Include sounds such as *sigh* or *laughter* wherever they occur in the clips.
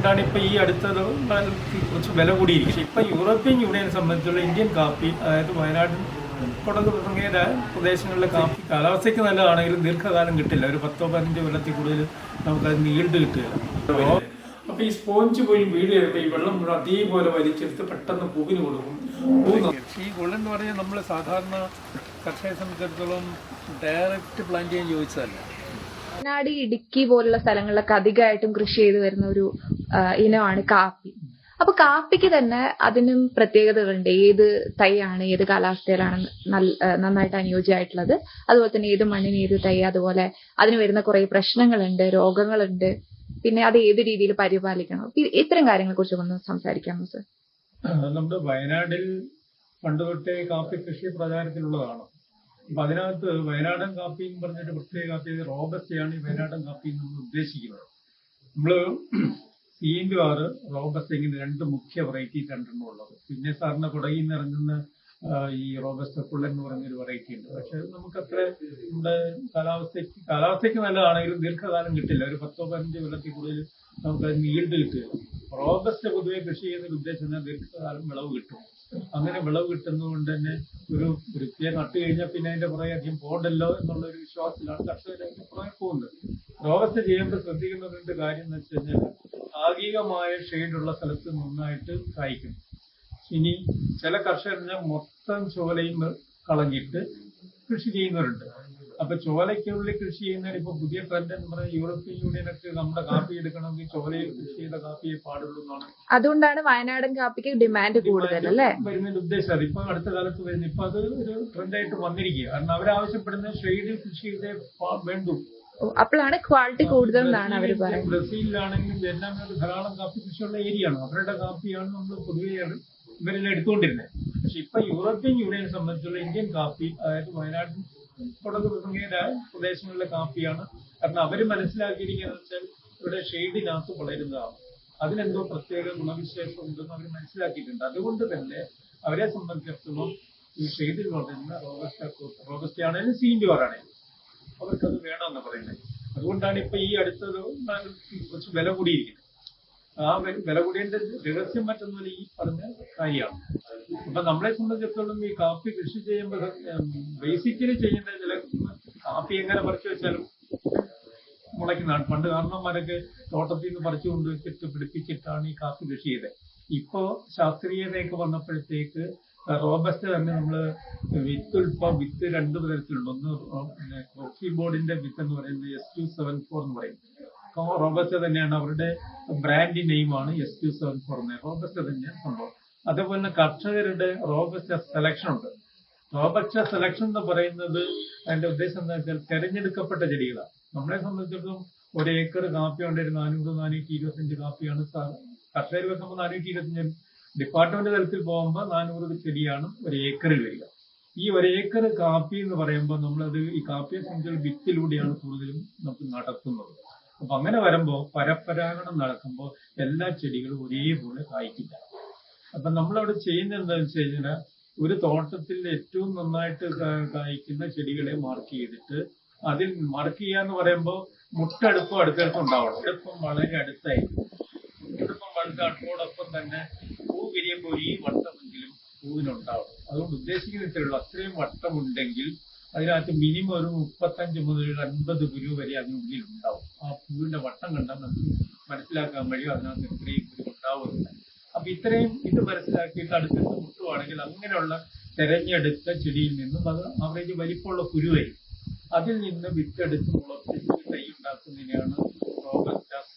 അതുകൊണ്ടാണ് ഇപ്പോൾ ഈ അടുത്തത് കുറച്ച് വില കൂടിയിരിക്കുന്നത്. പക്ഷേ ഇപ്പം യൂറോപ്യൻ യൂണിയനെ സംബന്ധിച്ചുള്ള ഇന്ത്യൻ കാപ്പി അതായത് വയനാട് കൊടക് തുടങ്ങിയ പ്രദേശങ്ങളിലെ കാപ്പി കാലാവസ്ഥയ്ക്ക് നല്ലതാണെങ്കിലും ദീർഘകാലം കിട്ടില്ല. ഒരു പത്തോ പതിനഞ്ചോ കൊല്ലത്തിൽ കൂടുതൽ നമുക്കത് നീണ്ടു കിട്ടുകയില്ല. അപ്പോൾ ഈ സ്പോഞ്ച് പോയി വീട് ഈ വെള്ളം മുഴുവൻ അതേപോലെ വലിച്ചെടുത്ത് പെട്ടെന്ന് പൂവിന് കൊടുക്കും. ഈ ഗുളം എന്ന് പറഞ്ഞാൽ നമ്മൾ സാധാരണ കർഷകരെ സംബന്ധിച്ചിടത്തോളം ഡയറക്റ്റ് പ്ലാന്റ് ചെയ്യാൻ ചോദിച്ചതല്ല. വയനാട് ഇടുക്കി പോലുള്ള സ്ഥലങ്ങളിലൊക്കെ അധികമായിട്ടും കൃഷി ചെയ്തു വരുന്ന ഒരു ഇനമാണ് കാപ്പി. അപ്പൊ കാപ്പിക്ക് തന്നെ അതിനും പ്രത്യേകതകളുണ്ട്. ഏത് തൈയാണ് ഏത് കാലാവസ്ഥയിലാണ് നന്നായിട്ട് അനുയോജ്യമായിട്ടുള്ളത്. അതുപോലെ തന്നെ ഏത് മണ്ണിന് ഏത് തൈ അതുപോലെ അതിന് വരുന്ന കുറെ പ്രശ്നങ്ങളുണ്ട് രോഗങ്ങളുണ്ട്. പിന്നെ അത് ഏത് രീതിയിൽ പരിപാലിക്കണം? ഇത്തരം കാര്യങ്ങളെ കുറിച്ച് ഒന്ന് സംസാരിക്കാമോ സർ? നമ്മുടെ വയനാട്ടിൽ പണ്ട് തൊട്ടേ കാപ്പി കൃഷി പ്രചാരത്തിലുള്ളതാണ്. അപ്പൊ അതിനകത്ത് വയനാടൻ കാപ്പി എന്ന് പറഞ്ഞിട്ട് പ്രത്യേക കാപ്പി റോബസ്റ്റയാണ് ഈ വയനാടൻ കാപ്പി നമ്മൾ ഉദ്ദേശിക്കുന്നത്. നമ്മൾ സീന്റെ ആർ റോബസ്റ്റ് ഇങ്ങനെ രണ്ട് മുഖ്യ വെറൈറ്റി രണ്ടെണ്ണം ഉള്ളത്. പിന്നെ സാറിന് കുടകിൽ നിന്ന് ഇറങ്ങുന്ന ഈ റോബസ്റ്റ പുള്ളൻ എന്ന് പറഞ്ഞൊരു വെറൈറ്റി ഉണ്ട്. പക്ഷെ നമുക്ക് അത്ര നമ്മുടെ കാലാവസ്ഥയ്ക്ക് കാലാവസ്ഥയ്ക്ക് നല്ലതാണെങ്കിലും ദീർഘകാലം കിട്ടില്ല. ഒരു പത്തോ പതിനഞ്ചോ കൊല്ലത്തിൽ കൂടുതൽ നമുക്കത് നീണ്ടു കിട്ടുക റോബസ്റ്റ് പൊതുവെ കൃഷി ചെയ്യുന്ന ഉദ്ദേശം ദീർഘകാലം വിളവ് കിട്ടും. അങ്ങനെ വിളവ് കിട്ടുന്നതുകൊണ്ട് തന്നെ ഒരു വൃത്തിയെ നട്ട് കഴിഞ്ഞാൽ പിന്നെ അതിന്റെ പുറകെ അധികം പോകണ്ടല്ലോ എന്നുള്ള ഒരു വിശ്വാസത്തിലാണ് കർഷകർ അതിന്റെ പോകുന്നത്. റോബസ്റ്റ് ചെയ്യുമ്പോൾ ശ്രദ്ധിക്കുന്ന രണ്ട് കാര്യം എന്ന് വെച്ച് കഴിഞ്ഞാൽ ഭാഗികമായ ഷെയ്ഡുള്ള സ്ഥലത്ത് നന്നായിട്ട് കായ്ക്കും. ഇനി ചില കർഷകർ മൊത്തം ചോലയും കളഞ്ഞിട്ട് കൃഷി ചെയ്യുന്നവരുണ്ട്. അപ്പൊ ചോലയ്ക്കുള്ളിൽ കൃഷി ചെയ്യുന്നതിന് ഇപ്പൊ പുതിയ ട്രെൻഡ് എന്ന് പറഞ്ഞാൽ യൂറോപ്യൻ യൂണിയനൊക്കെ നമ്മുടെ കാപ്പി എടുക്കണമെങ്കിൽ ചോലയിൽ കൃഷി ചെയ്ത കാപ്പിയെ പാടുള്ളൂ എന്നാണ്. അതുകൊണ്ടാണ് വയനാടൻ കാപ്പിക്ക് ഡിമാൻഡ് കൂടുതൽ അല്ലേ? വരുന്നതിന്റെ ഉദ്ദേശം അത്. ഇപ്പൊ അടുത്ത കാലത്ത് വരുന്നത് ഇപ്പൊ അത് ഒരു ട്രെൻഡായിട്ട് വന്നിരിക്കുക. കാരണം അവരാവശ്യപ്പെടുന്ന ഷെയ്ഡിൽ കൃഷി ചെയ്തേ വേണ്ടു. അപ്പോഴാണ് ക്വാളിറ്റി കൂടുതൽ എന്നാണ് അവർ പറയുന്നത്. ബ്രസീലിലാണെങ്കിലും എല്ലാം ധാരാളം കാപ്പി കൃഷിയുള്ള ഏരിയ ആണ്. അവരുടെ കാപ്പിയാണ് നമ്മൾ പൊതുവെ ഇവരെല്ലാം എടുത്തുകൊണ്ടിരുന്നത്. പക്ഷെ ഇപ്പൊ യൂറോപ്യൻ യൂണിയനെ സംബന്ധിച്ചുള്ള ഇന്ത്യൻ കാപ്പി അതായത് വയനാട് തുടങ്ങിയ രാ- പ്രദേശങ്ങളിലെ കാപ്പിയാണ്. കാരണം അവർ മനസ്സിലാക്കിയിരിക്കുന്നത് വെച്ചാൽ ഇവിടെ ഷെയ്ഡിനകത്ത് വളരുന്നതാണ്. അതിനെന്തോ പ്രത്യേക ഗുണവിശേഷം ഉണ്ടെന്ന് അവർ മനസ്സിലാക്കിയിട്ടുണ്ട്. അതുകൊണ്ട് തന്നെ അവരെ സംബന്ധിച്ചിടത്തോളം ഈ ഷെയ്ഡിൽ വളരുന്ന റോബസ്റ്റ റോബസ്റ്റ ആണെങ്കിലും ആണെങ്കിലും അവർക്കത് വേണമെന്ന് പറയുന്നത്. അതുകൊണ്ടാണ് ഇപ്പൊ ഈ അടുത്തത് കുറച്ച് വില കൂടിയിരിക്കുന്നത്. ആ വില കൂടിയതിന്റെ രഹസ്യം മറ്റൊന്നുമില്ല ഈ പറഞ്ഞ കാര്യമാണ്. അപ്പൊ നമ്മളെ സംബന്ധിച്ചിടത്തോളം ഈ കാപ്പി കൃഷി ചെയ്യുമ്പോൾ ബേസിക്കലി ചെയ്യുന്ന ചില കാപ്പി എങ്ങനെ പറിച്ചു വെച്ചാലും മുളയ്ക്കുന്നതാണ് പണ്ട് കാരണന്മാരൊക്കെ തോട്ടത്തിൽ നിന്ന് പറിച്ചു കൊണ്ടുവച്ചിട്ട് പിടിപ്പിച്ചിട്ടാണ് ഈ കാപ്പി കൃഷി ചെയ്തത് ഇപ്പോ ശാസ്ത്രീയതയൊക്കെ വന്നപ്പോഴത്തേക്ക് റോബസ്റ്റ് തന്നെ നമ്മൾ വിത്ത് ഉൽപ്പം വിത്ത് രണ്ട് തരത്തിലുണ്ട്. ഒന്ന് കോഫി ബോർഡിന്റെ വിത്ത് എന്ന് പറയുന്നത് എസ് ടു സെവൻ ഫോർ എന്ന് പറയും റോബസ്റ്റ് തന്നെയാണ് അവരുടെ ബ്രാൻഡ് നെയിമാണ് എസ് ടു സെവൻ ഫോർ എന്ന് റോബസ്റ്റ് തന്നെയാണ് സംഭവം. അതേപോലെ തന്നെ കർഷകരുടെ റോബസ്റ്റ സെലക്ഷൻ ഉണ്ട്. റോബസ്റ്റ സെലക്ഷൻ എന്ന് പറയുന്നത് അതിന്റെ ഉദ്ദേശം എന്താ വെച്ചാൽ തെരഞ്ഞെടുക്കപ്പെട്ട ചെടികളാണ്. നമ്മളെ സംബന്ധിച്ചിടത്തോളം ഒരു ഏക്കർ കാപ്പി ഉണ്ട് ഒരു നാനൂറ് നാനൂറ്റി ഇരുപത്തഞ്ച് കാപ്പിയാണ് കർഷകർ വെക്കുമ്പോൾ നാനൂറ്റി ഇരുപത്തഞ്ച് ഡിപ്പാർട്ട്മെന്റ് തലത്തിൽ പോകുമ്പോൾ നാനൂറ് ചെടിയാണ് ഒരു ഏക്കറിൽ വരിക. ഈ ഒരു ഏക്കർ കാപ്പി എന്ന് പറയുമ്പോൾ നമ്മളത് ഈ കാപ്പിയെ സംബന്ധിച്ചുള്ള വിത്തിലൂടെയാണ് കൂടുതലും നമുക്ക് നടത്തുന്നത്. അപ്പൊ അങ്ങനെ വരുമ്പോൾ പരപ്പരാഗണം നടക്കുമ്പോൾ എല്ലാ ചെടികളും ഒരേപോലെ കായ്ക്കില്ല. അപ്പൊ നമ്മളവിടെ ചെയ്യുന്നത് എന്താണെന്ന് വെച്ച് കഴിഞ്ഞാൽ ഒരു തോട്ടത്തിൽ ഏറ്റവും നന്നായിട്ട് കായ്ക്കുന്ന ചെടികളെ മാർക്ക് ചെയ്തിട്ട് അതിൽ മാർക്ക് ചെയ്യാന്ന് പറയുമ്പോൾ മുട്ടടുപ്പം അടുത്തടുത്ത് ഉണ്ടാവണം. അടുപ്പം വളരെ അടുത്തായി മുട്ടടുപ്പം വളരെ അടുപ്പോടൊപ്പം തന്നെ പൂ വിരിയുമ്പോൾ ഈ വട്ടമെങ്കിലും പൂവിനുണ്ടാവണം. അതുകൊണ്ട് ഉദ്ദേശിക്കുന്ന ഉള്ളൂ. അത്രയും വട്ടമുണ്ടെങ്കിൽ അതിനകത്ത് മിനിമം ഒരു മുപ്പത്തഞ്ച് മുതൽ ഒരു അൻപത് പുരു വരെ അതിനുള്ളിൽ ഉണ്ടാവും ആ പൂവിന്റെ വട്ടം കണ്ടാൽ നമുക്ക് മനസ്സിലാക്കാൻ കഴിയും അതിനകത്ത് ഇത്രയും പുരു ഉണ്ടാവുന്നുണ്ട് അപ്പൊ ഇത്രയും ഇത് മനസ്സിലാക്കിയിട്ട് അടുത്തടുത്ത് മുട്ടുവാണെങ്കിൽ അങ്ങനെയുള്ള തെരഞ്ഞെടുത്ത ചെടിയിൽ നിന്നും അത് ആവറേജ് വലിപ്പമുള്ള പുരുവായി അതിൽ നിന്ന് വിത്തെടുത്ത് മുളപ്പിച്ച് തൈ ഉണ്ടാക്കുന്നതിനെയാണ്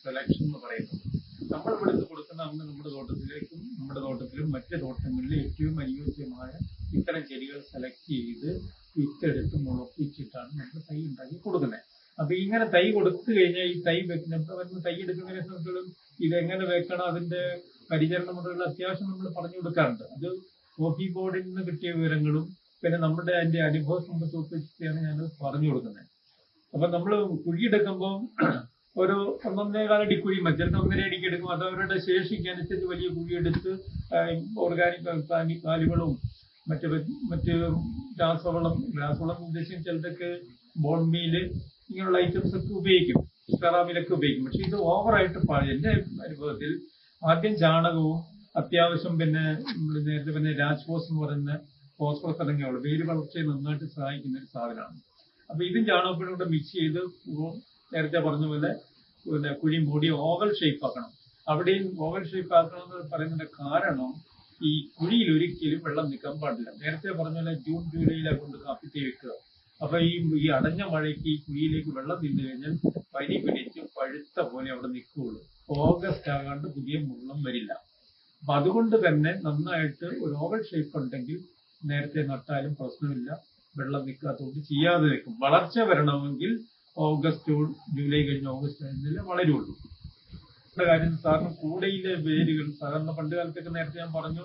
സെലക്ഷൻ എന്ന് പറയുന്നത്. നമ്മൾ വിളിച്ചു കൊടുക്കുന്ന അന്ന് നമ്മുടെ തോട്ടത്തിലേക്കും നമ്മുടെ തോട്ടത്തിലും മറ്റ് തോട്ടങ്ങളിലും ഏറ്റവും അനുയോജ്യമായ ഇത്തരം ചെടികൾ സെലക്ട് ചെയ്ത് വിത്തെടുത്ത് മുളപ്പിച്ചിട്ടാണ് നമ്മൾ തൈ ഉണ്ടാക്കി കൊടുക്കുന്നത്. അപ്പൊ ഇങ്ങനെ തൈ കൊടുത്തു കഴിഞ്ഞാൽ ഈ തൈ വെക്കുന്ന തൈ എടുക്കുന്നതിനെ സംബന്ധിച്ചിടത്തോളം ഇതെങ്ങനെ വെക്കണം? അതിന്റെ പരിചരണം മുതലുള്ള അത്യാവശ്യം നമ്മൾ പറഞ്ഞു കൊടുക്കാറുണ്ട്. അത് കോഫി ബോർഡിൽ നിന്ന് കിട്ടിയ വിവരങ്ങളും പിന്നെ നമ്മുടെ അതിന്റെ അനുഭവ സമ്പത്ത് ഞാൻ പറഞ്ഞു കൊടുക്കുന്നത്. അപ്പൊ നമ്മൾ കുഴിയെടുക്കുമ്പോൾ ഒരു ഒന്നൊന്നേകാല അടി കുഴി മതി ചിലപ്പോൾ ഒന്നര അടിക്ക് എടുക്കും. അത് അവരുടെ ശേഷിക്ക് അനുസരിച്ച് വലിയ കുഴിയെടുത്ത് ഓർഗാനിക് പാലുകളും മറ്റ് മറ്റ് രാസവളം രാസവളം ഉദ്ദേശിച്ച് ചിലതൊക്കെ ബോൺ മീൽ ഇങ്ങനെയുള്ള ഐറ്റംസ് ഒക്കെ ഉപയോഗിക്കും. സെറാമിലൊക്കെ ഉപയോഗിക്കും. പക്ഷെ ഇത് ഓവറായിട്ട് പാഴ് എന്റെ അനുഭവത്തിൽ ആദ്യം ചാണകവും അത്യാവശ്യം പിന്നെ നേരത്തെ പിന്നെ രാജ്ഫോസ് എന്ന് പറയുന്ന ഫോസ്ഫറസ് അടങ്ങിയുള്ള വേര് വളർച്ചയെ നന്നായിട്ട് സഹായിക്കുന്ന ഒരു സാധനമാണ്. അപ്പൊ ഇതും ചാണകപ്പൊടിയും കൂടെ മിക്സ് ചെയ്ത് നേരത്തെ പറഞ്ഞ പോലെ പിന്നെ കുഴി മൂടി ഓവൽ ഷേപ്പ് ആക്കണം. അവിടെയും ഓവൽ ഷേപ്പ് ആക്കണം എന്ന് പറയുന്നതിന്റെ കാരണം ഈ കുഴിയിൽ ഒരിക്കലും വെള്ളം നിൽക്കാൻ പാടില്ല. നേരത്തെ പറഞ്ഞ പോലെ ജൂൺ ജൂലൈയിലെ കൊണ്ട് കാപ്പിത്തി വെക്കുക. അപ്പൊ ഈ ഈ അടഞ്ഞ മഴയ്ക്ക് ഈ കുഴിയിലേക്ക് വെള്ളം നിന്ന് കഴിഞ്ഞാൽ പനി പിടിച്ച് പഴുത്ത പോലെ അവിടെ നിൽക്കുകയുള്ളൂ. ഓഗസ്റ്റ് ആകാണ്ട് പുതിയ മുള്ളം വരില്ല. അപ്പൊ അതുകൊണ്ട് തന്നെ നന്നായിട്ട് ഒരു ഓവൽ ഷേപ്പ് ഉണ്ടെങ്കിൽ നേരത്തെ നട്ടാലും പ്രശ്നമില്ല. വെള്ളം നിൽക്കാത്തതുകൊണ്ട് ചെയ്യാതെ വെക്കും. വളർച്ച വരണമെങ്കിൽ ഓഗസ്റ്റ് ജൂലൈ കഴിഞ്ഞ് ഓഗസ്റ്റ് കഴിഞ്ഞാൽ വളരുള്ളൂ. ഇവിടെ കാര്യം സാറിന് കൂടയിലെ വേരുകൾ? സാധാരണ പണ്ട് കാലത്തൊക്കെ നേരത്തെ ഞാൻ പറഞ്ഞു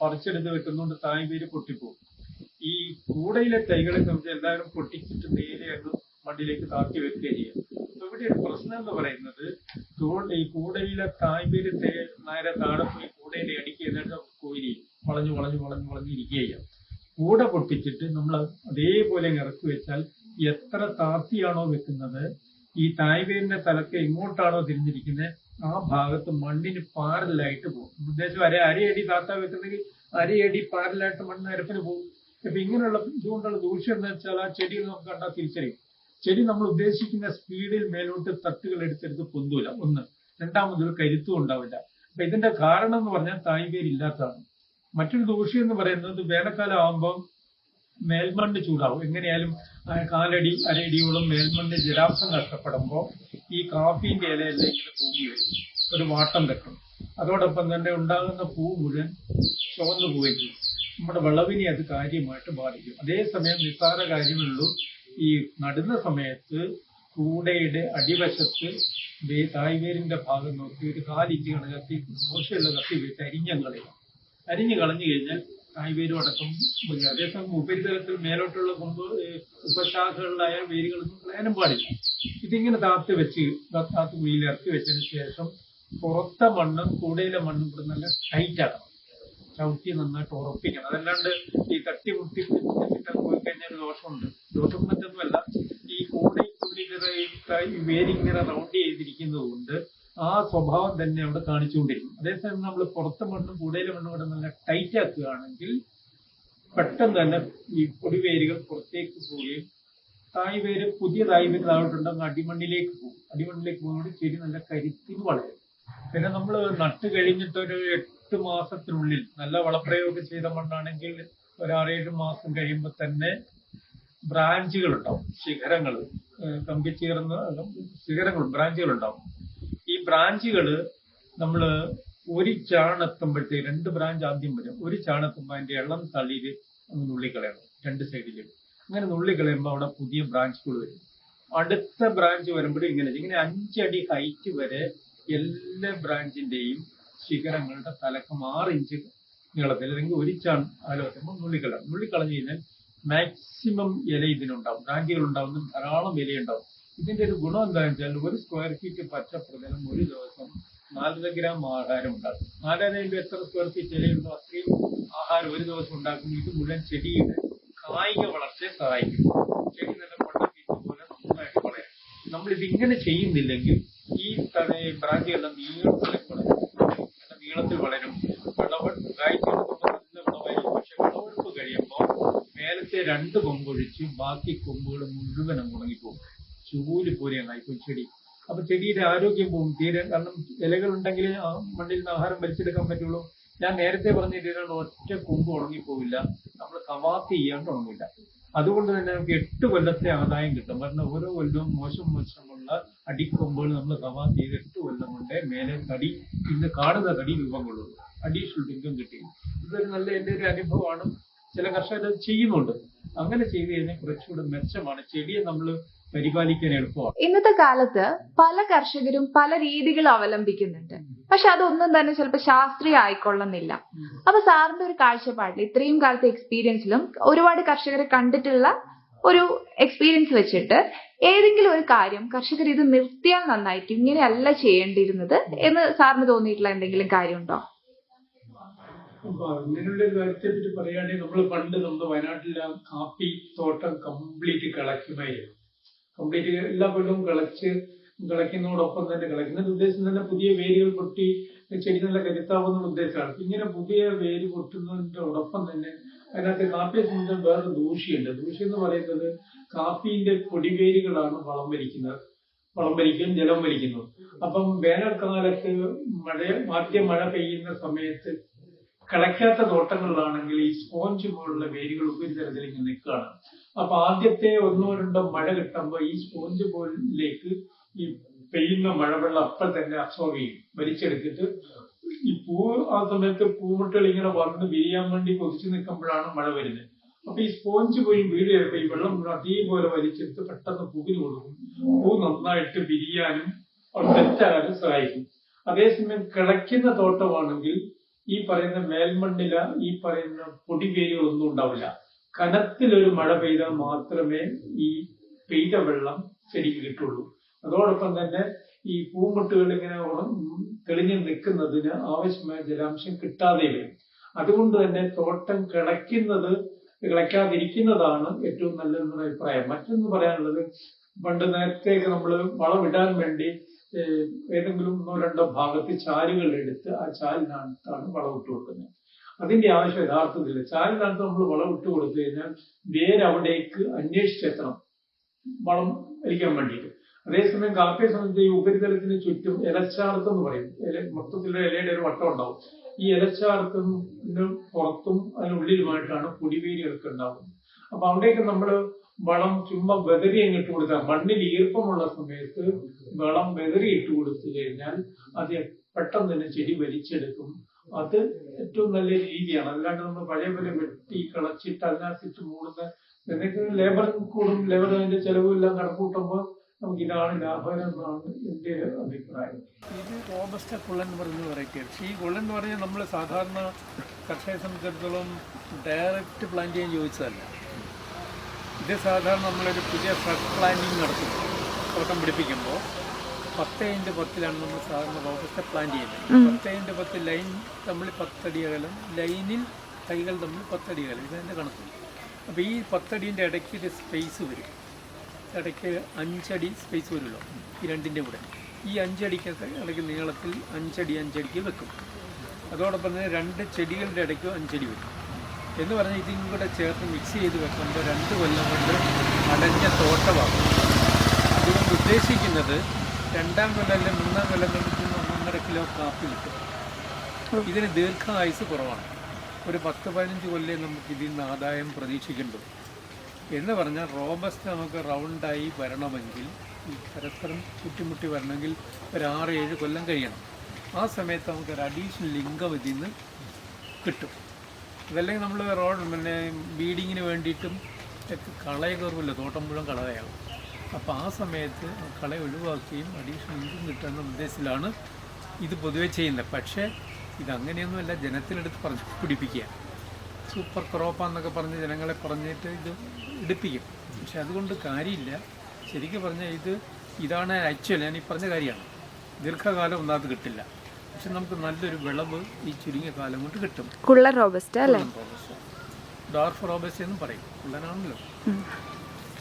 പറിച്ചെടുത്ത് വെക്കുന്നതുകൊണ്ട് തായ് വേര് പൊട്ടിപ്പോകും ഈ കൂടയിലെ തൈകളെ സംബന്ധിച്ച് എല്ലാവരും പൊട്ടിച്ചിട്ട് നേരെ അത് മണ്ണിലേക്ക് താത്തി വെക്കുകയും ചെയ്യാം. ഇവിടെ ഒരു പ്രശ്നം എന്ന് പറയുന്നത് ഈ കൂടയിലെ തായ്പേര് നേരെ താഴെ പോയി കൂടയിലെ അടിക്കുക എന്നിട്ട് കോരി വളഞ്ഞു വളഞ്ഞു വളഞ്ഞു വളഞ്ഞു ഇരിക്കുക ചെയ്യാം. കൂട പൊട്ടിച്ചിട്ട് നമ്മൾ അതേപോലെ ഇറക്കി വെച്ചാൽ എത്ര താർത്തിയാണോ വെക്കുന്നത് ഈ തായ്വേരിന്റെ തലക്ക് എങ്ങോട്ടാണോ തിരിഞ്ഞിരിക്കുന്നത് ആ ഭാഗത്ത് മണ്ണിന് പാരലായിട്ട് പോകും. ഉദ്ദേശം അര അരയടി താത്ത വെക്കുന്നെങ്കിൽ അരയടി പാരലായിട്ട് മണ്ണ് നിരപ്പിന് പോകും. അപ്പൊ ഇങ്ങനെയുള്ള ഇതുകൊണ്ടുള്ള ദൂഷ്യം എന്ന് വെച്ചാൽ ആ ചെടി നമുക്ക് കണ്ടാൽ തിരിച്ചറിയും. ചെടി നമ്മൾ ഉദ്ദേശിക്കുന്ന സ്പീഡിൽ മേലോട്ട് തട്ടുകൾ എടുത്തെടുത്ത് പൊന്തൂല. ഒന്ന്. രണ്ടാമത് ഒരു കരുത്തും ഉണ്ടാവില്ല. അപ്പൊ ഇതിന്റെ കാരണം എന്ന് പറഞ്ഞാൽ തായ്വേരില്ലാത്തതാണ് മറ്റൊരു ദൂഷ്യം എന്ന് പറയുന്നത് വേനൽക്കാലം ആകുമ്പോൾ മേൽമണ്ണ് ചൂടാവും. എങ്ങനെയായാലും കാലടി അരയടിയോളം മേൽമണ്ണ് ജലാംശം നഷ്ടപ്പെടുമ്പോൾ ഈ കാഫീന്റെ ഇലയെല്ലാം ഇങ്ങനെ തൂങ്ങി വരും. ഒരു വാട്ടം വെക്കും അതോടൊപ്പം തന്നെ ഉണ്ടാകുന്ന പൂ മുഴുവൻ ചുവന്നു പോവുകയും നമ്മുടെ വിളവിനെ അത് കാര്യമായിട്ട് ബാധിക്കും. അതേസമയം നിസ്സാര കാര്യമുള്ളൂ. ഈ നടുന്ന സമയത്ത് കൂടയുടെ അടിവശത്ത് തായ്വേരിന്റെ ഭാഗം നോക്കി ഒരു കാലിഞ്ച് കണക്കത്തി മോശമുള്ള കത്തി വെച്ച് അരിഞ്ഞങ്ങളെയാണ് അരിഞ്ഞു കളഞ്ഞു കഴിഞ്ഞാൽ തായ്വേരും അടക്കം. അതേസമയം ഉപരിതലത്തിൽ മേലോട്ടുള്ള കൊമ്പ് ഉപശാഖകളിലായ വേരുകളൊന്നും കളയാനും പാടില്ല. ഇതിങ്ങനെ താത്ത് വെച്ച് താത്ത് വീലിറക്കി വെച്ചതിന് ശേഷം പുറത്തെ മണ്ണും കൂടയിലെ മണ്ണും കൂടെ നല്ല ടൈറ്റ് ആക്കണം ചവിട്ടി നന്നായിട്ട് ഉറപ്പിക്കണം. അതല്ലാണ്ട് ഈ തട്ടി മുട്ടി വെച്ചിട്ട് പോയി കഴിഞ്ഞാൽ ദോഷമുണ്ട്. ദോഷം മറ്റൊന്നുമല്ല. ഈ കൂടയിൽ ഈ വേരിങ്ങനെ റൗണ്ട് ചെയ്തിരിക്കുന്നത് കൊണ്ട് ആ സ്വഭാവം തന്നെ അവിടെ കാണിച്ചുകൊണ്ടിരിക്കും. അതേസമയം നമ്മൾ പുറത്തെ മണ്ണും കൂടയിലെ മണ്ണും കൂടെ നല്ല ടൈറ്റ് ആക്കുകയാണെങ്കിൽ പെട്ടെന്ന് തന്നെ ഈ പൊടിവേരുകൾ പുറത്തേക്ക് പോവുകയും തായ് വേര് പുതിയ തായ്വേര് താഴോട്ടുണ്ടെങ്കിൽ അടിമണ്ണിലേക്ക് പോകും. അടിമണ്ണിലേക്ക് പോകുന്നത് ചെടി നല്ല കരുത്തിൽ വളരും. പിന്നെ നമ്മൾ നട്ട് കഴിഞ്ഞിട്ട് ഒരു എട്ട് മാസത്തിനുള്ളിൽ നല്ല വളപ്രയോഗം ചെയ്ത മണ്ണാണെങ്കിൽ ഒരു മാസം കഴിയുമ്പോൾ തന്നെ ബ്രാഞ്ചുകൾ ഉണ്ടാവും ശിഖരങ്ങൾ കമ്പി ചേർന്ന് ശിഖരങ്ങൾ ബ്രാഞ്ചുകൾ ഉണ്ടാവും ബ്രാഞ്ചുകൾ നമ്മൾ ഒരു ചാണെത്തുമ്പോഴത്തേക്ക് രണ്ട് ബ്രാഞ്ച് ആദ്യം വരും. ഒരു ചാണെത്തുമ്പോൾ അതിന്റെ ഇളം തളിര് അങ്ങ് നുള്ളിക്കളയണം രണ്ട് സൈഡിൽ അങ്ങനെ നുള്ളിക്കളയുമ്പോൾ അവിടെ പുതിയ ബ്രാഞ്ചുകൾ വരും. അടുത്ത ബ്രാഞ്ച് വരുമ്പോഴും ഇങ്ങനെ ഇങ്ങനെ അഞ്ചടി ഹൈറ്റ് വരെ എല്ലാ ബ്രാഞ്ചിന്റെയും ശിഖരങ്ങളുടെ തലക്കം ആറ് ഇഞ്ച് നീളത്തിൽ അല്ലെങ്കിൽ ഒരു ചാൺ അകലത്തുമ്പോൾ നുള്ളിക്കളയാം. നുള്ളിക്കളഞ്ഞു കഴിഞ്ഞാൽ മാക്സിമം ഇല ഇതിനുണ്ടാവും. ബ്രാഞ്ചുകൾ ഉണ്ടാവുന്ന ധാരാളം ഇലയുണ്ടാവും. ഇതിന്റെ ഒരു ഗുണം എന്താണെന്ന് വെച്ചാൽ ഒരു സ്ക്വയർ ഫീറ്റ് പച്ച പ്രതലം ഒരു ദിവസം നാലര ഗ്രാം ആഹാരം ഉണ്ടാക്കും. നാലര എത്ര സ്ക്വയർ ഫീറ്റ് ഇലയുണ്ടോ അത്രയും ആഹാരം ഒരു ദിവസം ഉണ്ടാക്കും. ഇത് മുഴുവൻ ചെടിയുടെ കായിക വളർച്ചയെ സഹായിക്കും. ചെടി നല്ല പണ്ടപ്പീറ്റ് പോലെ നന്നായിട്ട് വളരും. നമ്മൾ ഇതിങ്ങനെ ചെയ്യുന്നില്ലെങ്കിൽ ഈ ബ്രാഞ്ചുകളെല്ലാം നീളത്തിൽ വളരും. നീളത്തിൽ വളരും. വിളവ് കായ്ച്ചെടുക്കുമ്പോൾ നല്ല വിളവായിരിക്കും. പക്ഷെ വിളവെടുപ്പ് കഴിയുമ്പോൾ മേലത്തെ രണ്ട് കൊമ്പൊഴിച്ച് ബാക്കി കൊമ്പുകൾ മുഴുവനും മുടങ്ങിപ്പോകും. ചൂൽ പോയി ചെടി. അപ്പൊ ചെടിയുടെ ആരോഗ്യം പോകും തീരെ കാരണം ഇലകൾ ഉണ്ടെങ്കിൽ മണ്ണിൽ നിന്ന് ആഹാരം വലിച്ചെടുക്കാൻ പറ്റുള്ളൂ. ഞാൻ നേരത്തെ പറഞ്ഞ രീതിയിലാണ് ഒറ്റ കൊമ്പ് ഉണങ്ങിപ്പോവില്ല. നമ്മൾ കവാത്ത് ചെയ്യാണ്ട് ഉണങ്ങില്ല. അതുകൊണ്ട് തന്നെ നമുക്ക് എട്ട് കൊല്ലത്തെ ആദായം കിട്ടും. കാരണം ഓരോ കൊല്ലവും മോശം മോശമുള്ള അടിക്കൊമ്പുകൾ നമ്മൾ കവാത്ത് ചെയ്ത് എട്ട് കൊല്ലം കൊണ്ട് മേലെ തടി ഇന്ന് കാണുന്ന തടി രൂപം കൊള്ളുന്നു. അഡീഷണൽ ഇൻകം കിട്ടി. ഇതൊരു നല്ല എന്റെ ഒരു അനുഭവമാണ്. ചില കർഷകർ ചെയ്യുന്നുണ്ട്. അങ്ങനെ ചെയ്തു കഴിഞ്ഞാൽ കുറച്ചുകൂടെ മെച്ചമാണ്. ചെടിയെ നമ്മൾ പരിപാലിക്കാൻ എളുപ്പമാണ് ഇന്നത്തെ കാലത്ത് പല കർഷകരും പല രീതികൾ അവലംബിക്കുന്നുണ്ട്. പക്ഷെ അതൊന്നും തന്നെ ചിലപ്പോൾ ശാസ്ത്രീയ ആയിക്കൊള്ളുന്നില്ല. അപ്പൊ സാറിന്റെ ഒരു കാഴ്ചപ്പാടിൽ ഇത്രയും കാലത്തെ എക്സ്പീരിയൻസിലും ഒരുപാട് കർഷകരെ കണ്ടിട്ടുള്ള ഒരു എക്സ്പീരിയൻസ് വെച്ചിട്ട് ഏതെങ്കിലും ഒരു കാര്യം കർഷകർ ഇത് നിർത്തിയാൽ നന്നായിരിക്കും ഇങ്ങനെയല്ല ചെയ്യേണ്ടിയിരുന്നത് എന്ന് സാറിന് തോന്നിയിട്ടുള്ള എന്തെങ്കിലും കാര്യമുണ്ടോ? ഇങ്ങനെയുള്ള അങ്ങനെയുള്ള കാര്യത്തെ പറ്റി പറയുകയാണെങ്കിൽ നമ്മൾ പണ്ട് നമ്മുടെ വയനാട്ടിലെ കാപ്പി തോട്ടം കംപ്ലീറ്റ് കിളയ്ക്കുമായിരുന്നു കംപ്ലീറ്റ് എല്ലാ കൊല്ലവും കിളച്ച് കിളയ്ക്കുന്നതോടൊപ്പം തന്നെ കിളയ്ക്കുന്നതിന്റെ ഉദ്ദേശം തന്നെ പുതിയ വേരുകൾ പൊട്ടി ചെടി നല്ല കരുത്താവുന്ന ഉദ്ദേശമാണ്. ഇങ്ങനെ പുതിയ വേര് പൊട്ടുന്നതിനോടൊപ്പം തന്നെ അതിനകത്ത് കാപ്പിയെ സംബന്ധിച്ച് വേറെ ദൂഷ്യമുണ്ട് ദൂഷ്യം എന്ന് പറയുന്നത് കാപ്പിന്റെ പൊടിവേരുകളാണ് വളം വലിക്കുന്നത് വളം വലിക്കും ജലം വരിക്കുന്നത് അപ്പം വേനൽക്കാലത്ത് മഴ ആദ്യം മഴ പെയ്യുന്ന സമയത്ത് കിളയ്ക്കാത്ത തോട്ടങ്ങളിലാണെങ്കിൽ ഈ സ്പോഞ്ച് പോലുള്ള വേരുകൾ ഉപരിതലത്തിൽ ഇങ്ങനെ നിൽക്കുകയാണ്. അപ്പൊ ആദ്യത്തെ ഒന്നോ രണ്ടോ മഴ കിട്ടുമ്പോൾ ഈ സ്പോഞ്ച് പോലിലേക്ക് ഈ പെയ്യുന്ന മഴവെള്ളം അപ്പൊ തന്നെ അബ്സോർവ് ചെയ്യും. വലിച്ചെടുത്തിട്ട് ഈ പൂ ആ സമയത്ത് പൂമുട്ടുകൾ ഇങ്ങനെ വന്ന് വിരിയാൻ വേണ്ടി കൊതിച്ചു നിൽക്കുമ്പോഴാണ് മഴ വരുന്നത്. അപ്പൊ ഈ സ്പോഞ്ച് പോയി വീട് ഈ വെള്ളം അതേപോലെ വലിച്ചെടുത്ത് പെട്ടെന്ന് പൂവിന് കൊടുക്കും പൂ നന്നായിട്ട് വിരിയാനും തെറ്റാനും സഹായിക്കും. അതേസമയം കിളയ്ക്കുന്ന തോട്ടമാണെങ്കിൽ ഈ പറയുന്ന മേൽമണ്ണില ഈ പറയുന്ന പൊടിവേരുകളൊന്നും ഉണ്ടാവില്ല. കനത്തിലൊരു മഴ പെയ്താൽ മാത്രമേ ഈ പെയ്ത വെള്ളം ശരിക്ക് കിട്ടുള്ളൂ. അതോടൊപ്പം തന്നെ ഈ പൂമുട്ടുകൾ ഇങ്ങനെ തെളിഞ്ഞു നിൽക്കുന്നതിന് ആവശ്യമായ ജലാംശം കിട്ടാതെ വരും. അതുകൊണ്ട് തന്നെ തോട്ടം കിളയ്ക്കുന്നത് കിളയ്ക്കാതിരിക്കുന്നതാണ് ഏറ്റവും നല്ലതെന്നുള്ള അഭിപ്രായം. മറ്റൊന്ന് പറയാനുള്ളത് പണ്ട് നേരത്തേക്ക് നമ്മൾ വളമിടാൻ വേണ്ടി ഏതെങ്കിലും ഒന്നോ രണ്ടോ ഭാഗത്ത് ചാലുകൾ എടുത്ത് ആ ചാലിനകത്താണ് വളവിട്ട് കൊടുക്കുന്നത്. അതിന്റെ ആവശ്യം യഥാർത്ഥത്തില്ല ചാലിനകത്ത് നമ്മൾ വളവിട്ട് കൊടുത്തു കഴിഞ്ഞാൽ വേര് അവിടേക്ക് അന്വേഷിച്ചെത്തണം. വളം വലിക്കാൻ വേണ്ടിയിട്ട്. അതേസമയം കാപ്പിയെ സംബന്ധിച്ച് ഈ ഉപരിതലത്തിന് ചുറ്റും ഇലച്ചാർത്ത് എന്ന് പറയും. ഇല മൊത്തത്തിലുള്ള ഇലയുടെ ഒരു വട്ടം ഉണ്ടാവും. ഈ ഇലച്ചാർത്തിന് പുറത്തും അതിനുള്ളിലുമായിട്ടാണ് പൊടിവേരികളൊക്കെ ഉണ്ടാവുന്നത്. അപ്പൊ അവിടേക്ക് നമ്മൾ വളം ചുമ്മാ ബദരി അങ്ങ് ഇട്ട് കൊടുത്താൽ മണ്ണിൽ ഈർപ്പമുള്ള സമയത്ത് വളം ബദരി ഇട്ട് കൊടുത്തു കഴിഞ്ഞാൽ അത് പെട്ടെന്ന് തന്നെ ചെടി വലിച്ചെടുക്കും. അത് ഏറ്റവും നല്ല രീതിയാണ്. അല്ലാണ്ട് നമ്മൾ പഴയ പോലെ വെട്ടി കളച്ചിട്ട് അതിനകത്തിട്ട് മൂടുന്ന എന്തെങ്കിലും ലേബർ കൂടും. ലേബർ അതിന്റെ ചെലവെല്ലാം കണക്കൂട്ടുമ്പോൾ നമുക്ക് ഇതാണ് ലാഭകരം എന്നാണ് എന്റെ അഭിപ്രായം. ഇത് റോബസ്റ്റ കുള്ളൻ എന്ന് പറയുന്ന ഈ കുള്ളൻ പറഞ്ഞാൽ നമ്മൾ സാധാരണ കർഷകരെ സംബന്ധിച്ചിടത്തോളം ഡയറക്റ്റ് പ്ലാന്റ് ചെയ്യാൻ ചോദിച്ചതല്ല. ഇത് സാധാരണ നമ്മളൊരു പുതിയ ഫ്ലഡ് പ്ലാന്റിങ് നടത്തും. തോട്ടം പിടിപ്പിക്കുമ്പോൾ പത്ത് ഇന്റ് പത്തിലാണ് നമ്മൾ സാധാരണ റോബസ്റ്റ പ്ലാൻ ചെയ്യുന്നത്. പത്ത് ഇന്റ് പത്ത് ലൈൻ തമ്മിൽ പത്തടി അകലം ലൈനിൽ തൈകൾ തമ്മിൽ പത്തടി അകലം. ഇതെന്റെ കണക്ക്. അപ്പോൾ ഈ പത്തടീന്റെ ഇടയ്ക്ക് ഒരു സ്പേസ് വരും. ഇടയ്ക്ക് അഞ്ചടി സ്പേസ് വരുമല്ലോ ഈ രണ്ടിന്റെ കൂടെ. ഈ അഞ്ചടിക്കകത്ത് ഇടയ്ക്ക് നീളത്തിൽ അഞ്ചടി അഞ്ചടിക്ക് വെക്കും. അതോടൊപ്പം തന്നെ രണ്ട് ചെടികളുടെ ഇടയ്ക്കും അഞ്ചടി വരും. എന്ന് പറഞ്ഞാൽ ഇതും കൂടെ ചേർത്ത് മിക്സ് ചെയ്ത് വെക്കുമ്പോൾ രണ്ട് കൊല്ലം കൊണ്ട് അടഞ്ഞ തോട്ടമാകും അതുകൊണ്ട് ഉദ്ദേശിക്കുന്നത് രണ്ടാം കൊല്ലം അല്ലെങ്കിൽ മൂന്നാം കൊല്ലം കൊണ്ട് ഒന്നൊന്നര കിലോ കാപ്പി കിട്ടും. ഇതിന് ദീർഘായുസ് കുറവാണ്. ഒരു പത്ത് പതിനഞ്ച് കൊല്ലേ നമുക്ക് ഇതിൽ നിന്ന് ആദായം പ്രതീക്ഷിക്കേണ്ടത് എന്ന് പറഞ്ഞാൽ റോബസ്റ്റ് നമുക്ക് റൗണ്ടായി വരണമെങ്കിൽ ഈ പരസ്പരം ചുറ്റിമുട്ടി വരണമെങ്കിൽ ഒരു ആറ് ഏഴ് കൊല്ലം കഴിയണം. ആ സമയത്ത് നമുക്കൊരു അഡീഷണൽ ഇൻകം ഇതിൽ നിന്ന് കിട്ടും. അതല്ലെങ്കിൽ നമ്മൾ റോഡ് പിന്നെ ബീഡിങ്ങിന് വേണ്ടിയിട്ടും കളയൊക്കെ കളയ കയറുമല്ലോ തോട്ടം മുഴുവൻ കളയാകും അപ്പോൾ ആ സമയത്ത് കള ഒഴിവാക്കുകയും അഡീഷണൽ ഇൻകം കിട്ടുന്ന ഉദ്ദേശത്തിലാണ് ഇത് പൊതുവെ ചെയ്യുന്നത്. പക്ഷേ ഇതങ്ങനെയൊന്നുമല്ല ജനത്തിനെടുത്ത് പറഞ്ഞ് പിടിപ്പിക്കുക. സൂപ്പർ ക്രോപ്പാന്നൊക്കെ പറഞ്ഞ് ജനങ്ങളെ പറഞ്ഞിട്ട് ഇത് എടുപ്പിക്കും. പക്ഷെ അതുകൊണ്ട് കാര്യമില്ല. ശരിക്കും പറഞ്ഞാൽ ഇത് ഇതാണ് ആക്ച്വൽ ഞാൻ ഈ പറഞ്ഞ കാര്യമാണ്. ദീർഘകാലം ഒന്നാമത് കിട്ടില്ല. പക്ഷെ നമുക്ക് നല്ലൊരു വിളവ് ഈ ചുരുങ്ങിയ കാലം കൊണ്ട് കിട്ടും. കുള്ളൻ റോബസ്റ്റ അല്ലേ? Dwarf robust. എന്ന് പറയും. കുള്ളനാണല്ലോ.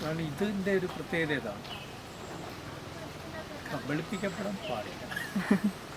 കാരണം ഇതിന്റെ ഒരു പ്രത്യേകത ഇതാണ് കബളിപ്പിക്കപ്പെടാൻ പാടില്ല. *laughs*